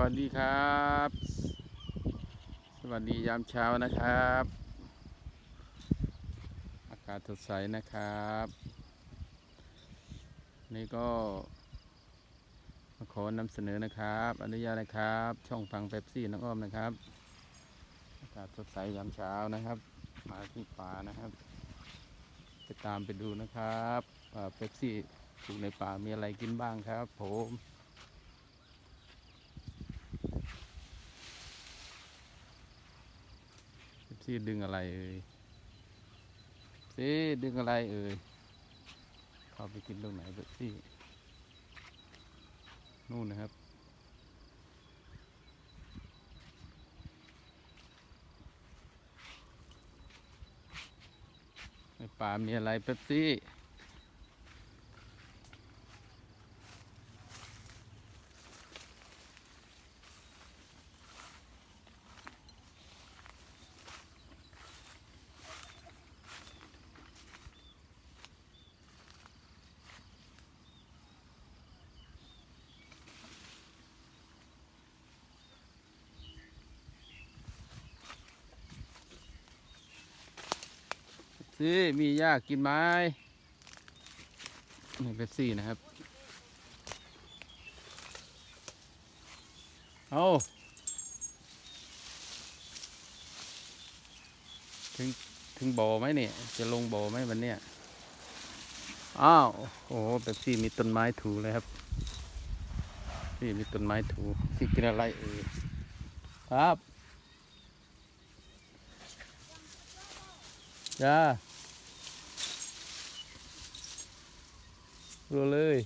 วัสดีครับ สวัสดียามเช้านะครับ อากาศสดใสนะครับ นี่ก็มาขอนำเสนอนะครับ อนุญาตนะครับ ช่องฟังเป๊ปซี่น้องอ้อมนะครับ อากาศสดใสยามเช้านะครับมาที่ป่านะครับไปตามไปดูนะครับเป๊ปซี่ปลูกในป่ามีอะไรกินบ้างครับ ผม ซีดึงอะไรเอ่ยซีดึงอะไรเอ่ยเข้าไปกินตรงไหนเบปซี่นู่นนะครับ ในป่ามีอะไรเป๊ปซี่ สิมีหญ้ากินไหมนี่เบปซี่นะครับ เอาถึงถึงบ่อไหมเนี่ย จะลงบ่อไหมวันเนี้ยอ้าว โอ้โหเบปซี่มีต้นไม้ถูเลยครับนี่มีต้นไม้ถูสิกินอะไรเอ่ยครับ จ้ารัวเลย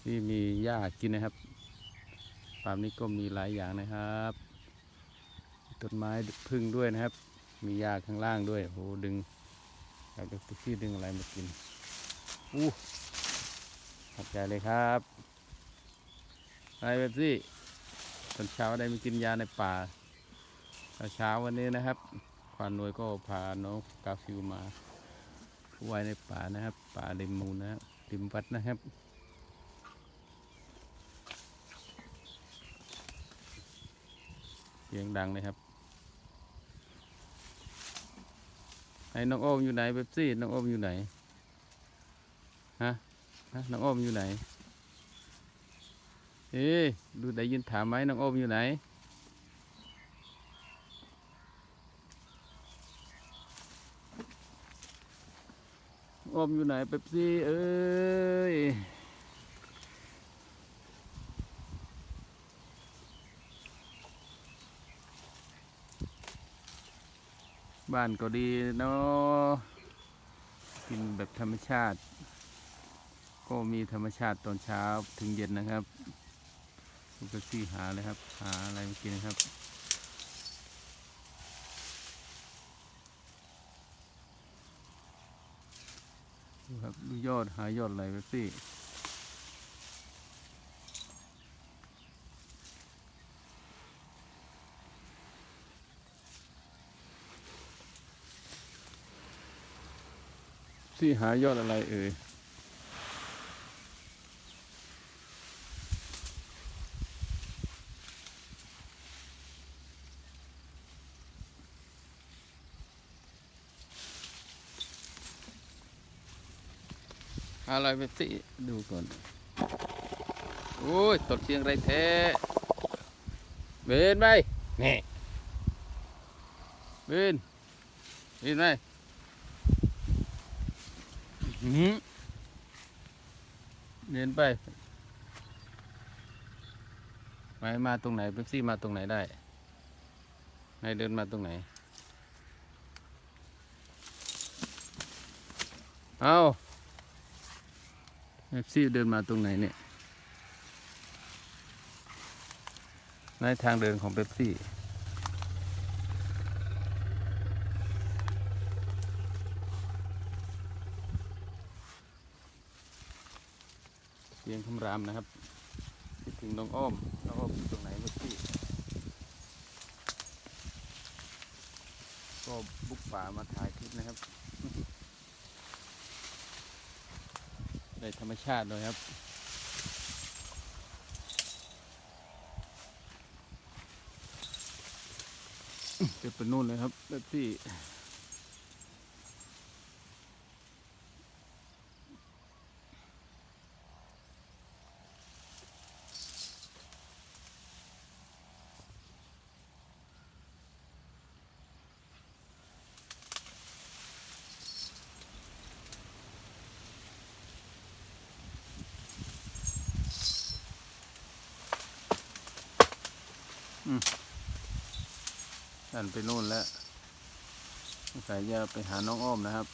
ที่มีหญ้ากินนะครับฟาร์มนี้ก็มีหลายอย่างนะครับต้นไม้พึ่งด้วยนะครับ มีหญ้าข้างล่างด้วยโหดึงอยากจะที่ดึงอะไรมากินอู้ขอบใจเลยครับไรแบบซี่ตอนเช้าได้มากินยาในป่าตอนเช้าวันนี้นะครับ ควานหน่วยก็พาน้องกาฟิวมาไว้ในป่านะครับ ป่าริมมูลนะครับริมวัดนะครับเสียงดังเลยครับไอ้น้องโอมอยู่ไหนเบบซี่น้องโอมอยู่ไหนฮะฮะน้องโอมอยู่ไหนเอ๊ดูได้ยินถามไหมน้องโอมอยู่ไหน อมอยู่ไหนเป๊ปซี่เอ้ยบ้านก็ดีเนาะกินแบบธรรมชาติ ก็มีธรรมชาติตอนเช้าถึงเย็นนะครับกเป๊ปซี่หาเลยครับ หาอะไรมากินนะครับ ครับดูยอดหายอดอะไรไปสิที่หายอดอะไรเอ่ย อะไรไปสิดูก่อน โอ้ยตดเสียงไรแท้เบนไปนี่เบนเบนไปอื้อหือเดินไปไปมาตรงไหนเป๊ปซี่มาตรงไหนได้ไหนเดินมาตรงไหน เอา เป๊ปซี่เดินมาตรงไหนเนี่ยในทางเดินของเป๊ปซี่เสียงคำรามนะครับคิดถึงน้องอ้อม น้องอ้อมอยู่ตรงไหนเป๊ปซี่ก็บุกป่ามาถ่ายคลิปนะครับ ในธรรมชาติเลยครับเก็บไปนู่นเลยครับเลือที่ สั่นไปนู่นแล้วสายยาไปหาน้องอ้อมนะครับ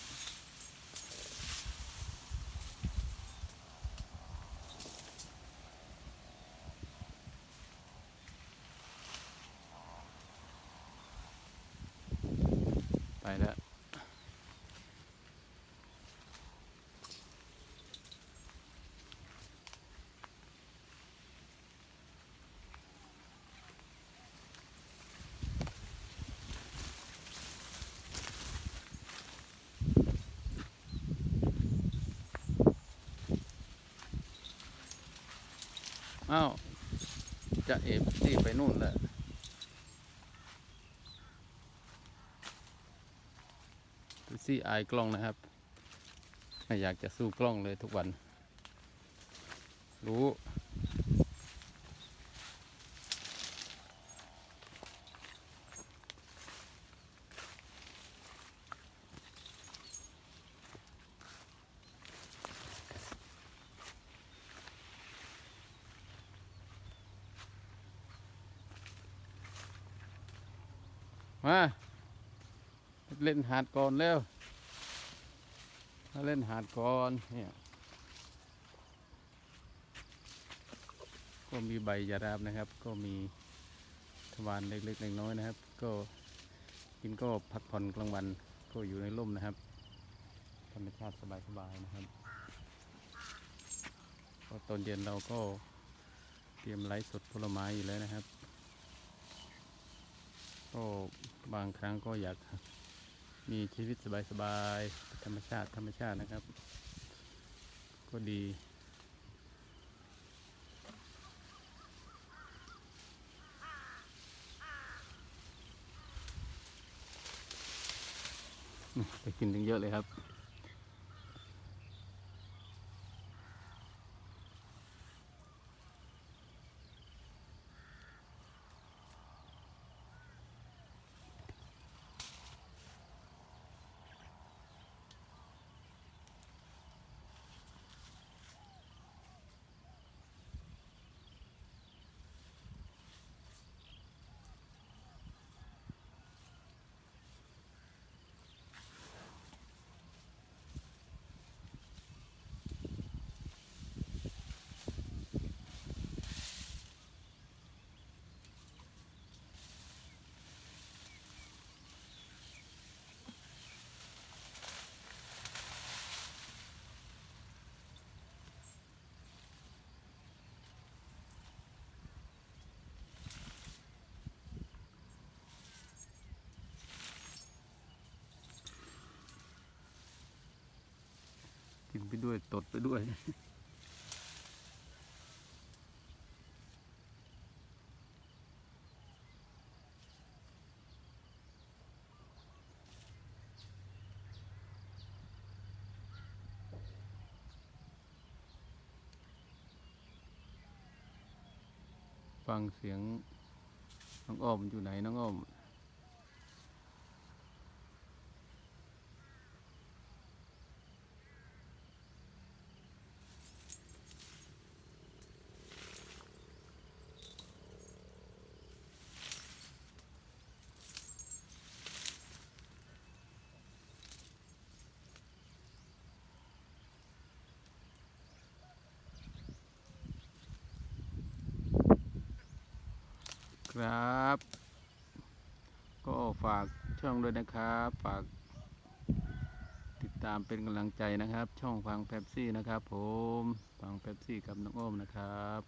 อ้าวจะเอฟซีไปนู่นแหละซี่อายกล้องนะครับ ไม่อยากจะสู้กล้องเลยทุกวัน รู้ มาเล่นหาดก่อนเร็วมาเล่นหาดก่อนเนี่ยก็มีใบยาดาบนะครับ ก็มีทวารเล็กๆน้อยๆนะครับ ก็กินก็พักผ่อนกลางวันก็อยู่ในร่มนะครับธรรมชาติสบายๆนะครับก็ตอนเย็นเราก็เตรียมไลฟ์สดผลไม้อยู่แล้วนะครับ ก็บางครั้งก็อยากมีชีวิตสบายๆธรรมชาติธรรมชาตินะครับ ก็ดีไปกินถึงเยอะเลยครับ ด้วยตดไปด้วย ฟังเสียงน้องอ้อมอยู่ไหนน้องอ้อม ครับ ก็ฝากช่องด้วยนะครับ ฝากติดตามเป็นกำลังใจนะครับ ช่องฟังแป๊บซี่นะครับ ผมฟังแป๊บซี่กับน้องโอมนะครับ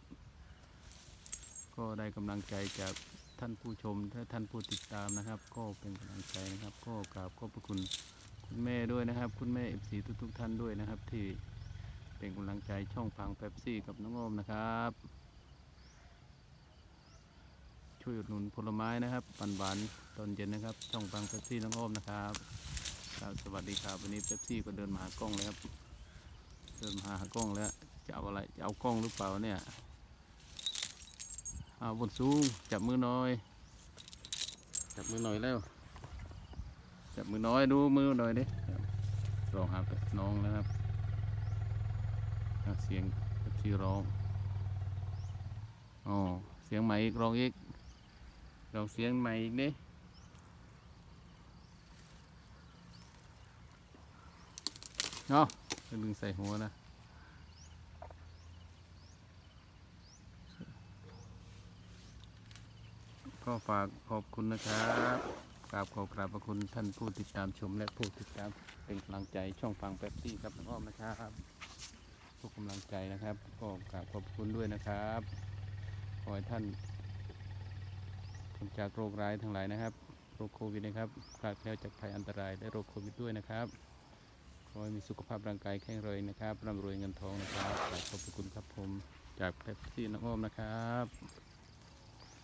ก็ได้กำลังใจจากท่านผู้ชมและท่านผู้ติดตามนะครับ ก็เป็นกำลังใจนะครับ ก็กราบขอบพระคุณคุณแม่ด้วยนะครับ คุณแม่เอฟซีทุกๆ ท่านด้วยนะครับ ที่เป็นกำลังใจช่องฟังแป๊บซี่กับน้องโอมนะครับ ช่วยอุดหนุนผลไม้นะครับปันหวานตอนเย็นนะครับ ช่องฟังเป๊ปซี่น้องโอมนะครับครับสวัสดีครับวันนี้เป๊ปซี่ก็เดินมาหากล้องเลยครับ เดินมาหากล้องแล้วจะเอาอะไรจะเอากล้องหรือเปล่าเนี่ยเอาบนสูงจับมือน่อย จับมือหน่อยแล้ว จับมือน้อยดูมือหน่อยดิร้องหาน้องนะครับเสียงที่ร้องอ๋อเสียงใหม่อีกร้องอีก ร้องเสียงใหม่อีกนี่เอาดึงใส่หัวนะก็ฝากขอบคุณนะครับกราบขอกราบพระคุณท่านผู้ติดตามชมและผู้ติดตามเป็นกำลังใจช่องฟังแป๊บซี่ครับน้องอ้อมนะครับทุกกำลังใจนะครับก็กราบขอบคุณด้วยนะครับขอให้ท่าน นจากโรคร้ายทั้งหลายนะครับ โรคโควิดนะครับคลาดแคล้วจากภัยอันตรายและโรคโควิดด้วยนะครับขอให้มีสุขภาพร่างกายแข็งแรงนะครับร่ำรวยเงินทองนะครับขอบพระคุณครับผมจากแป๊บซี่น้องอ้อมนะครับ